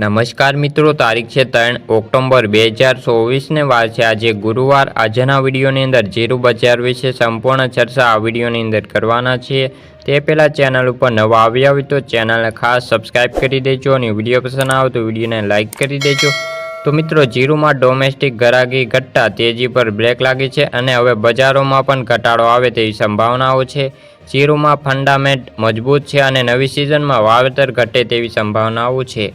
નમસ્કાર મિત્રો, તારીખ છે ત્રણ ઓક્ટોબર બે હજાર ચોવીસને વાર છે. આજે ગુરુવાર. આજના વિડીયોની અંદર જીરું બજાર વિશે સંપૂર્ણ ચર્ચા આ વિડીયોની અંદર કરવાના છીએ. તે પહેલાં ચેનલ ઉપર નવા આવ્યા હોય તો ચેનલને ખાસ સબસ્ક્રાઈબ કરી દેજો અને વીડિયો પસંદ આવે તો વિડીયોને લાઇક કરી દેજો. તો મિત્રો, જીરુમાં ડોમેસ્ટિક ઘરાગી ઘટતા તેજી પર બ્રેક લાગી છે અને હવે બજારોમાં પણ ઘટાડો આવે તેવી સંભાવનાઓ છે. જીરુમાં ફંડામેન્ટ મજબૂત છે અને નવી સિઝનમાં વાવેતર ઘટે તેવી સંભાવનાઓ છે.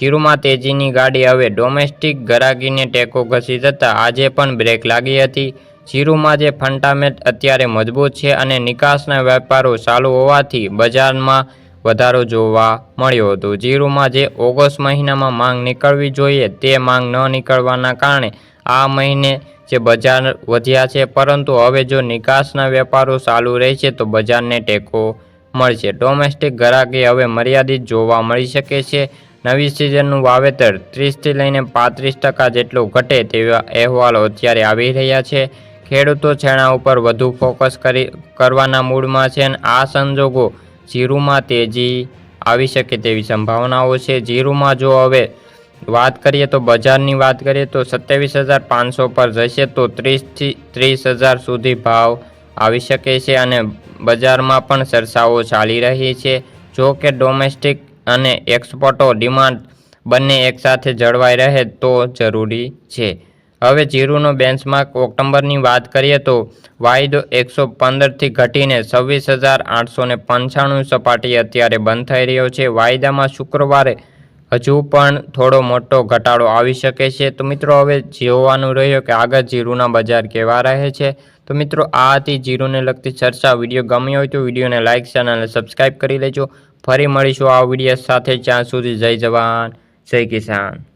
જીરુમાં તેજીની ગાડી હવે ડોમેસ્ટિક ગરાગીને ટેકો ઘસી જતાં આજે પણ બ્રેક લાગી હતી. જીરુમાં જે ફંડામેન્ટ અત્યારે મજબૂત છે અને નિકાસના વેપારો ચાલુ હોવાથી બજારમાં વધારો જોવા મળ્યો હતો. જીરુમાં જે ઓગસ્ટ મહિનામાં માંગ નીકળવી જોઈએ તે માંગ ન નીકળવાના કારણે આ મહિને જે બજાર વધ્યા છે, પરંતુ હવે જો નિકાસના વેપારો ચાલુ રહેશે તો બજારને ટેકો મળશે. ડોમેસ્ટિક ગ્રાહકી હવે મર્યાદિત જોવા મળી શકે છે નવી સિઝનનું વાવેતર ત્રીસથી લઈને પાંત્રીસ ટકા જેટલું ઘટે તેવા અહેવાલો અત્યારે આવી રહ્યા છે. ખેડૂતો છેણા ઉપર વધુ ફોકસ કરી, કરવાના મૂડમાં છે અને આ સંજોગો જીરુમાં તેજી આવી શકે તેવી સંભાવનાઓ છે. જીરુમાં જો હવે વાત કરીએ તો બજારની વાત કરીએ તો સત્યાવીસ હજાર પાંચસો પર જશે તો ત્રીસથી, ત્રીસ હજાર સુધી ભાવ આવી શકે છે અને બજારમાં પણ ચર્ચાઓ ચાલી રહી છે. જો કે ડોમેસ્ટિક અને એક્સપોર્ટો ડિમાન્ડ બંને એકસાથે જળવાઈ રહે તો જરૂરી છે. હવે જીરુનો બેન્ચમાર્ક ઓક્ટોબરની વાત કરીએ તો વાયદો એકસો પંદરથી ઘટીને છવ્વીસ હજાર આઠસો પંચાણું સપાટી અત્યારે બંધ થઈ રહ્યો છે. વાયદામાં શુક્રવારે હજુ પણ થોડો મોટો ઘટાડો આવી શકે છે. તો મિત્રો, હવે જોવાનું રહ્યો કે આગળ જીરુના બજાર કેવા રહે છે. તો મિત્રો, આ હતી જીરુને લગતી ચર્ચા. વીડિયો ગમ્યો હોય તો વિડીયોને લાઇક ચેનલને સબસ્ક્રાઈબ કરી લેજો. ફરી મળીશું આ વીડિયો સાથે. જ્યાં સુધી જય જવાન, જય કિસાન.